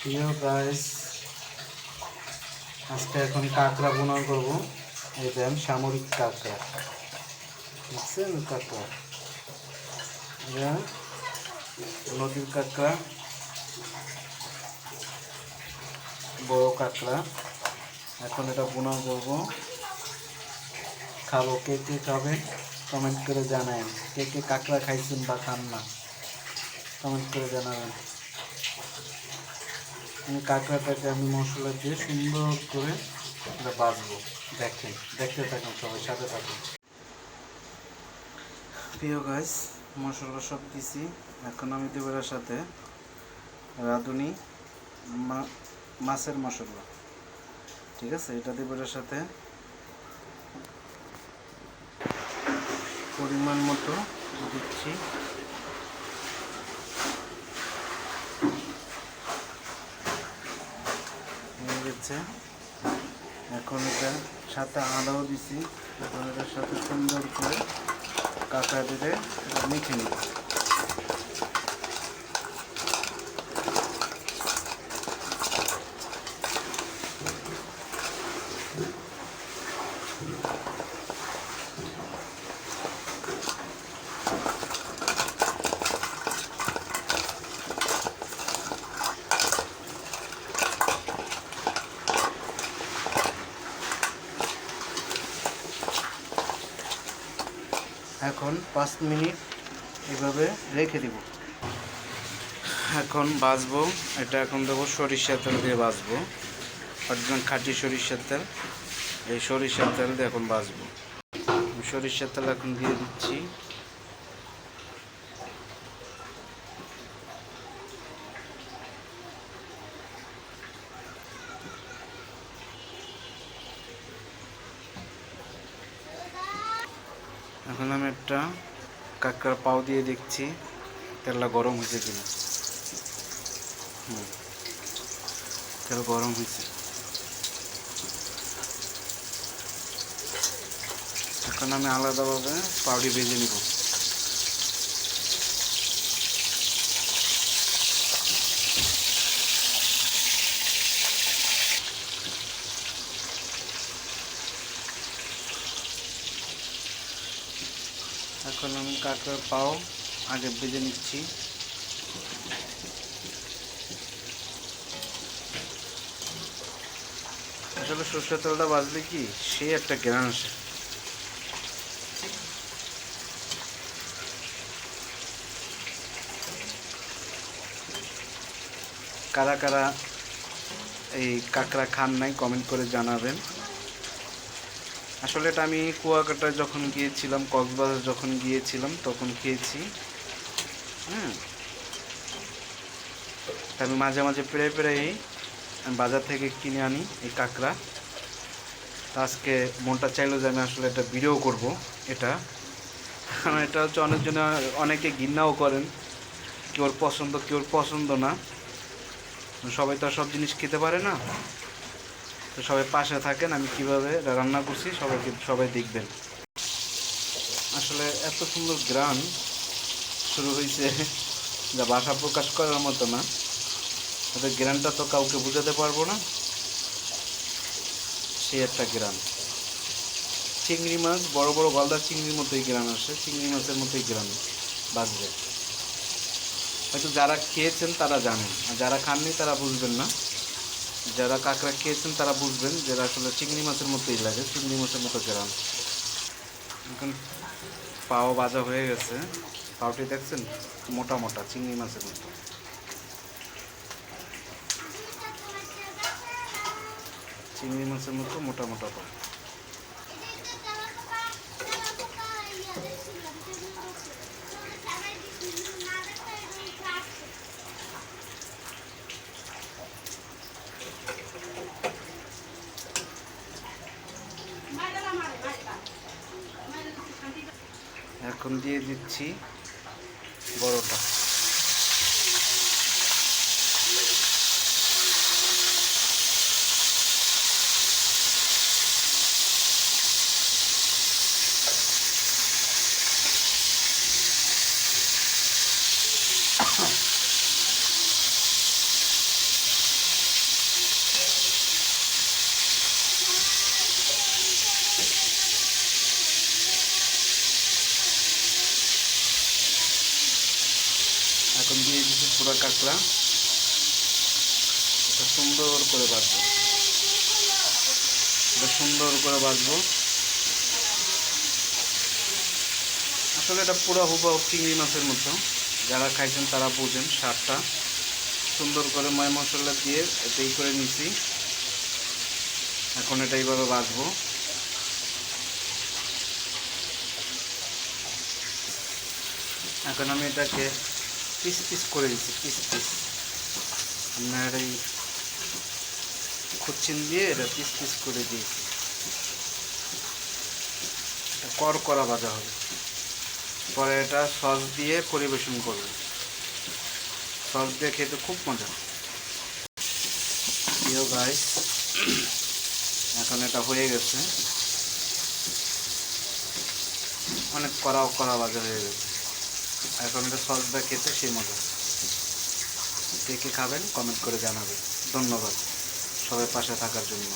প্রিয় গাইস আজকে এখন কাঁকড়া বোনা করব। এই দেন সামরিক কাঁকড়া। বুঝছেন কাঁকড়া? এটা নদীর কাঁকড়া, বড় কাঁকড়া। এখন এটা বোনা করব। খাব, কে কে খাবে কমেন্ট করে জানাবেন কে কে কাঁকড়া খাইছেন বা খান না কমেন্ট করে জানাবেন। কাঁকড়াটাকে আমি মশলা দিয়ে সুন্দর করে এটা বাজবো দেখেন, দেখতে থাকুন সবাই, সাথে থাকুন। প্রিয় গাছ মশলা সব দিছি। এখন আমি দেবো এর সাথে রাঁধুনি মাছের মশলা। ঠিক আছে? এটা দেবো এর সাথে পরিমাণ মতো দিচ্ছি। গেছে এখন এটা সাথে আদাও দিছি। এখন এটার সাথে সুন্দর করে কাঁচা দিলে মিঠে নিব এখন পাঁচ মিনিট এভাবে রেখে দেব। এখন বাজবো এটা এখন দেবো সরিষার তেল দিয়ে বাজবো একজন খাঁটি সরিষার তেল। এই সরিষার তেল দিয়ে এখন বাজবো সরিষার তেল এখন দিয়ে দিচ্ছি। এখন আমি একটা কাঁকড়ার পাও দিয়ে দেখছি। তেলটা গরম হয়েছে কিনা। হুম। তেল গরম হয়েছে। এখন আমি আলাদাভাবে পাউডি ভেজে নিব। এখন আমি কাঁকড়ার পাও? আগে ভেজে নিচ্ছি। আসলে সর্ষের তেলটা বাজলে কি? সে একটা গ্রান আসে। কারা কারা এই কাঁকড়া খান নাই কমেন্ট করে জানাবেন। আসলে এটা আমি কুয়াকাটা যখন গিয়েছিলাম, কক্সবাজার যখন গিয়েছিলাম, তখন খেয়েছি। তা আমি মাঝে মাঝে পেরে পেরেই আমি বাজার থেকে কিনে আনি এই কাঁকড়া। আজকে মনটা চাইলো যে আমি আসলে একটা ভিডিও করব, এটা। কারণ এটা হচ্ছে অনেকজনে, অনেকে ঘৃণাও করেন কেউর পছন্দ কেউর পছন্দ না। সবাই তো সব জিনিস খেতে পারে না। তো সবাই পাশে থাকেন, আমি কীভাবে রান্না করছি, সবাইকে, সবাই দেখবেন। আসলে এত সুন্দর গ্রান শুরু হয়েছে, যা ভাষা প্রকাশ করার মতো না। ওদের গ্রানটা তো কাউকে বোঝাতে পারব না। সেই একটা গ্রান। চিংড়ি মাছ, বড় বড় গলদা চিংড়ির মতোই গ্রান আসে, চিংড়ি মাছের মতোই গ্রান বাজবে। হয়তো যারা খেয়েছেন তারা জানেন, আর যারা খাননি তারা বুঝবেন না। যারা কাঁকড়া খেয়েছেন, তারা বুঝবেন যে আসলে চিংড়ি মাছের মতোই লাগে, চিংড়ি মাছের মতো গ্রাম। এখন পাও বাজা হয়ে গেছে। পাওটি দেখছেন? মোটা মোটা, চিংড়ি মাছের মতো। চিংড়ি মাছের মতো মোটা মোটা পাও। এখন দিয়ে দিচ্ছি বড়টা। পুরো কাঁকড়া। এটা সুন্দর করে বাঁচবো এটা সুন্দর করে বাঁচবো আসলে এটা পুরো হুবহু চিংড়ি মাছের মতো। যারা খাইছেন তারা বুঝেন স্বাদটা। সুন্দর করে ময় মশলা দিয়ে এতেই করে নিছি। এখন এটা এইভাবে বাঁচবো এখন আমি এটাকে পিস পিস করে দিচ্ছি পিস পিস আপনার এই খুচ্ছিন দিয়ে এটা পিস পিস করে দিয়েছি। এটা কর করা ভাজা হবে। পরে এটা সস দিয়ে পরিবেশন করবে। সস দিয়ে খেতে খুব মজা। প্রিয় গাইস এখন এটা হয়ে গেছে। অনেক কড়া কড়া ভাজা হয়ে গেছে। এখন এটা বা খেতে সেই মজা। কে কে খাবেন কমেন্ট করে জানাবেন। ধন্যবাদ সবাই পাশে থাকার জন্য।